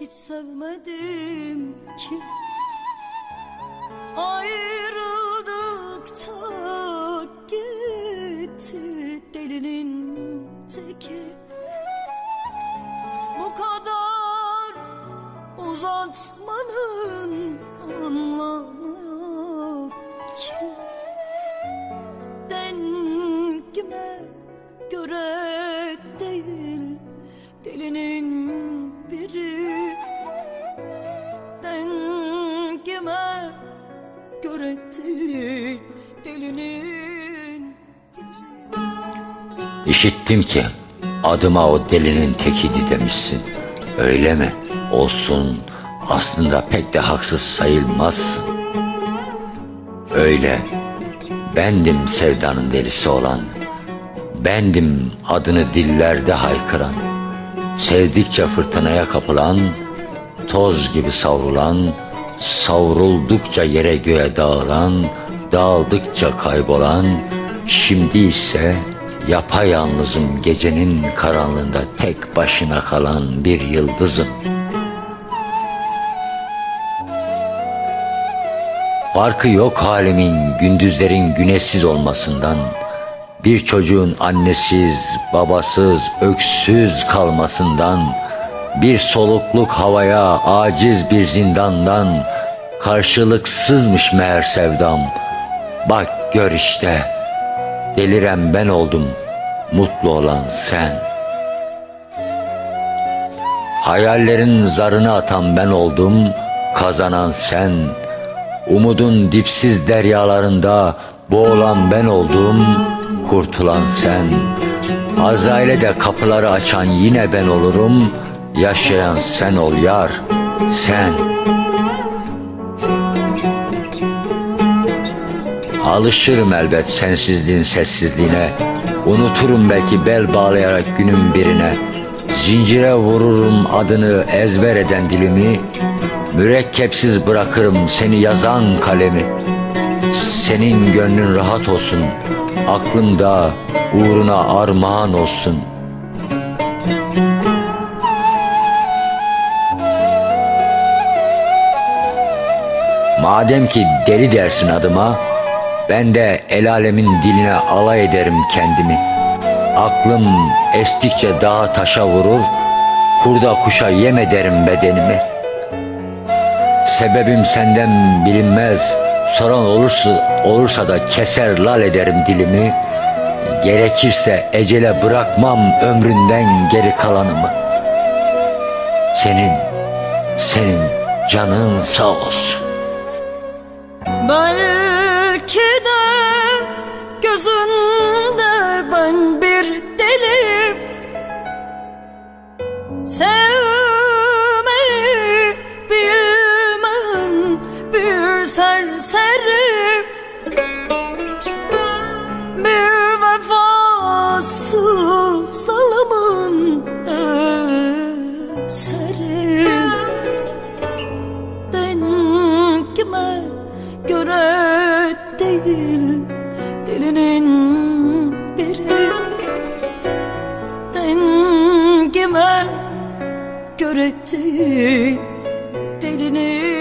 hiç sevmedim ki. Ayrıldıkça gitti delinin teki. Bu kadar uzatmanın anlamı yok ki Dengime göre değil delinin İşittim ki adıma o delinin tekiydi demişsin. Öyle mi? Olsun. Aslında pek de haksız sayılmazsın. Öyle. Bendim sevdanın delisi olan. Bendim adını dillerde haykıran. Sevdikçe fırtınaya kapılan, toz gibi savrulan, savruldukça yere göğe dağılan, dağıldıkça kaybolan, şimdi ise yapayalnızım gecenin karanlığında tek başına kalan bir yıldızım. Farkı yok halimin gündüzlerin güneşsiz olmasından, bir çocuğun annesiz, babasız, öksüz kalmasından, bir solukluk havaya aciz bir zindandan, karşılıksızmış meğer sevdam. Bak gör işte, deliren ben oldum, mutlu olan sen. Hayallerin zarını atan ben oldum, kazanan sen. Umudun dipsiz deryalarında boğulan ben oldum, kurtulan sen. Azrail'e de kapıları açan yine ben olurum, yaşayan sen ol yar, sen. Alışırım elbet sensizliğin sessizliğine, unuturum belki bel bağlayarak günün birine. Zincire vururum adını ezber eden dilimi, mürekkepsiz bırakırım seni yazan kalemi. Senin gönlün rahat olsun, aklımda uğruna armağan olsun. Madem ki deli dersin adıma, ben de el alemin diline alay ederim kendimi. Aklım estikçe dağa taşa vurur, kurda kuşa yem ederim bedenimi. Sebebim senden bilinmez, soran olursa, olursa da keser lal ederim dilimi. Gerekirse ecele bırakmam ömründen geri kalanımı. Senin, senin canın sağ olsun. Belki de gözünde ben bir deliyim Sevmeyi bilmem bir serserim Bir vefasız zalimin eserim değil Dilinin biri. Dengime göre değil Dilinin